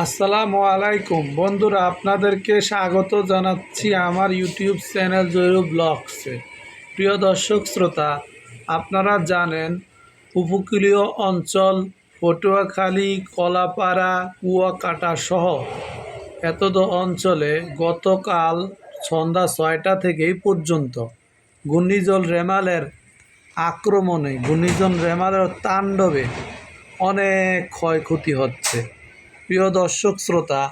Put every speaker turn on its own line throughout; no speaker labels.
আসসালামু আলাইকুম। বন্ধুরা, আপনাদেরকে স্বাগত জানাচ্ছি আমার ইউটিউব চ্যানেল জয়ু ব্লগসে। প্রিয় দর্শক, শ্রোতা, আপনারা জানেন, উপকূলীয় অঞ্চল পটুয়াখালী, কলাপাড়া, কুয়াকাটা সহ এতদ অঞ্চলে গতকাল সন্ধ্যা ছয়টা থেকেই পর্যন্ত ঘূর্ণিঝড় রেমালের আক্রমণে, ঘূর্ণিঝড় রেমালের তাণ্ডবে অনেক ক্ষয়ক্ষতি হচ্ছে। প্রিয় দর্শক শ্রোতা,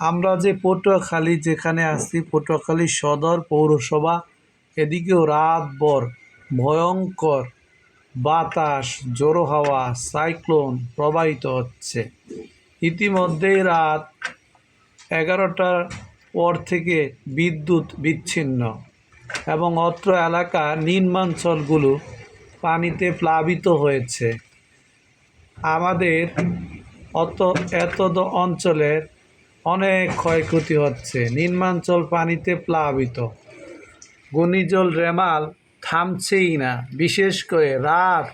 আমরা যে পটুয়াখালী যেখানে আছি, পটুয়াখালী সদর পৌরসভা, এদিকেও রাতভর ভয়ঙ্কর বাতাস জোরো হাওয়া, সাইক্লোন প্রবাহিত হচ্ছে। ইতিমধ্যেই রাত এগারোটার পর থেকে বিদ্যুৎ বিচ্ছিন্ন এবং অত্র এলাকা নিম্নাঞ্চলগুলো পানিতে প্লাবিত হয়েছে। আমাদের অত এতদ অঞ্চলের অনেক ক্ষয়ক্ষতি হচ্ছে। নিম্নাঞ্চল পানিতে প্লাবিত। ঘূর্ণিঝড় রেমাল থামছেই না। বিশেষ করে রাত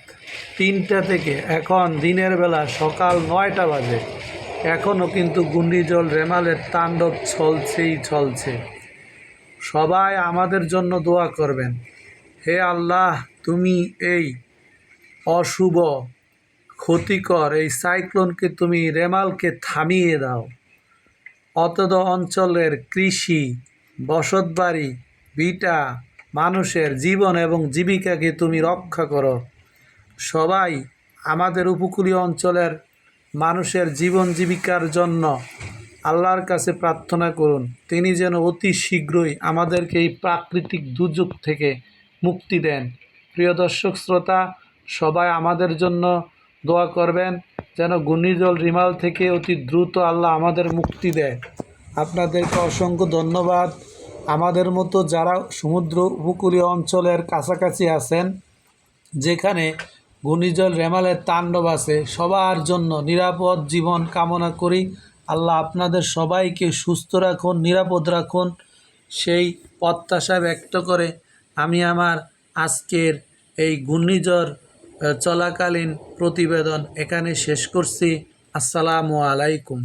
তিনটা থেকে এখন দিনের বেলা সকাল নয়টা বাজে। এখনও কিন্তু ঘূর্ণিঝড় রেমালের তাণ্ডব চলছেই চলছে। সবাই আমাদের জন্য দোয়া করবেন। হে আল্লাহ, তুমি এই অশুভ ক্ষতিকর, এই সাইক্লোনকে তুমি রেমালকে থামিয়ে দাও। অতদ অঞ্চলের কৃষি, বসতবাড়ি বিটা মানুষের জীবন এবং জীবিকাকে তুমি রক্ষা করো। সবাই আমাদের উপকূলীয় অঞ্চলের মানুষের জীবন জীবিকার জন্য আল্লাহর কাছে প্রার্থনা করুন। তিনি যেন অতি শীঘ্রই আমাদেরকে এই প্রাকৃতিক দুর্যোগ থেকে মুক্তি দেন। প্রিয় দর্শক, শ্রোতা, সবাই আমাদের জন্য দোয়া করবেন যেন ঘূর্ণিঝড় রিমাল থেকে অতি দ্রুত আল্লাহ আমাদের মুক্তি দেয়। আপনাদেরকে অসংখ্য ধন্যবাদ। আমাদের মতো যারা সমুদ্র উপকূলীয় অঞ্চলের কাছাকাছি আছেন, যেখানে ঘূর্ণিঝড় রেমালের তাণ্ডব আছে, সবার জন্য নিরাপদ জীবন কামনা করি। আল্লাহ আপনাদের সবাইকে সুস্থ রাখুন, নিরাপদ রাখুন। সেই প্রত্যাশা ব্যক্ত করে আমি আমার আজকের এই ঘূর্ণিঝড় চলাকালীন প্রতিবেদন এখানে শেষ করছি। আসসালামু আলাইকুম।